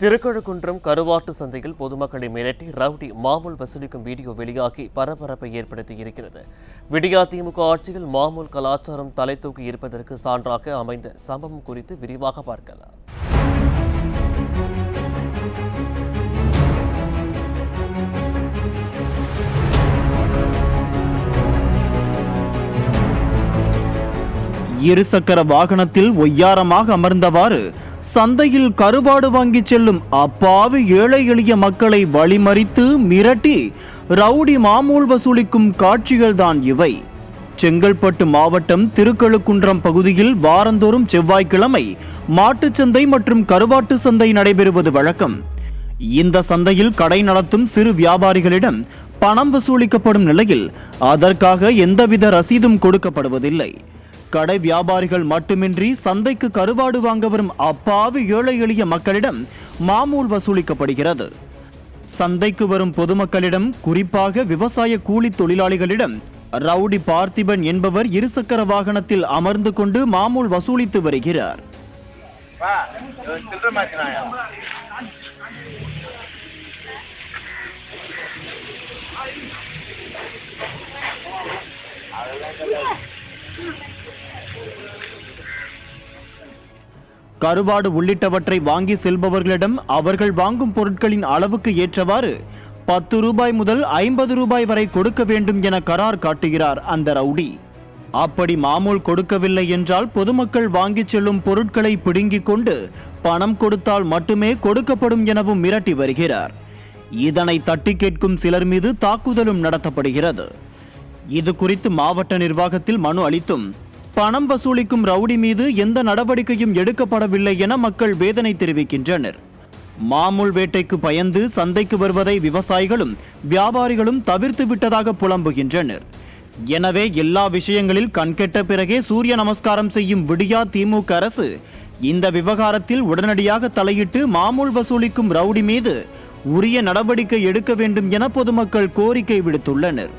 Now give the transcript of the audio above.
திருக்கழுக்குன்றம் கருவாட்டு சந்தையில் பொதுமக்களை மிரட்டி ரவுடி மாமூல் வசூலிக்கும் வீடியோ வெளியாகி பரபரப்பை ஏற்படுத்தியிருக்கிறது. விடியா திமுக ஆட்சியில் மாமூல் கலாச்சாரம் தலை தூக்கி இருப்பதற்கு சான்றாக அமைந்த சம்பவம் குறித்து விரிவாக பார்க்கலாம். இருசக்கர வாகனத்தில் ஒய்யாரமாக அமர்ந்தவாறு சந்தையில் கருவாடு வாங்கிச் செல்லும் அப்பாவி ஏழை எளிய மக்களை வழிமறித்து மிரட்டி ரவுடி மாமூல் வசூலிக்கும் காட்சிகள்தான் இவை. செங்கல்பட்டு மாவட்டம் திருக்கழுக்குன்றம் பகுதியில் வாரந்தோறும் செவ்வாய்க்கிழமை மாட்டுச் சந்தை மற்றும் கருவாட்டு சந்தை நடைபெறுவது வழக்கம். இந்த சந்தையில் கடை நடத்தும் சிறு வியாபாரிகளிடம் பணம் வசூலிக்கப்படும் நிலையில் அதற்காக எந்தவித ரசீதும் கொடுக்கப்படுவதில்லை. கடை வியாபாரிகள் மட்டுமின்றி சந்தைக்கு கருவாடு வாங்க வரும் அப்பாவி ஏழை எளிய மக்களிடம் மாமூல் வசூலிக்கப்படுகிறது. சந்தைக்கு வரும் பொதுமக்களிடம் குறிப்பாக விவசாய கூலி தொழிலாளிகளிடம் ரவுடி பார்த்திபன் என்பவர் இருசக்கர வாகனத்தில் அமர்ந்து கொண்டு மாமூல் வசூலித்து வருகிறார். கருவாடு உள்ளிட்டவற்றை வாங்கி செல்பவர்களிடம் அவர்கள் வாங்கும் பொருட்களின் அளவுக்கு ஏற்றவாறு பத்து ரூபாய் முதல் ஐம்பது ரூபாய் வரை கொடுக்க வேண்டும் என கரார் காட்டுகிறார் அந்த ரவுடி. அப்படி மாமூல் கொடுக்கவில்லை என்றால் பொதுமக்கள் வாங்கிச் செல்லும் பொருட்களை பிடுங்கிக் கொண்டு பணம் கொடுத்தால் மட்டுமே கொடுக்கப்படும் எனவும் மிரட்டி வருகிறார். இதனை தட்டி கேட்கும் சிலர் மீது தாக்குதலும் நடத்தப்படுகிறது. இது குறித்து மாவட்ட நிர்வாகத்தில் மனு அளித்தும் பணம் வசூலிக்கும் ரவுடி மீது எந்த நடவடிக்கையும் எடுக்கப்படவில்லை என மக்கள் வேதனை தெரிவிக்கின்றனர். மாமூல் வேட்டைக்கு பயந்து சந்தைக்கு வருவதை விவசாயிகளும் வியாபாரிகளும் தவிர்த்து விட்டதாக புலம்புகின்றனர். எனவே எல்லா விஷயங்களில் கண்கெட்ட பிறகே சூரிய நமஸ்காரம் செய்யும் விடியா திமுக அரசு இந்த விவகாரத்தில் உடனடியாக தலையிட்டு மாமூல் வசூலிக்கும் ரவுடி மீது உரிய நடவடிக்கை எடுக்க வேண்டும் என பொதுமக்கள் கோரிக்கை விடுத்துள்ளனர்.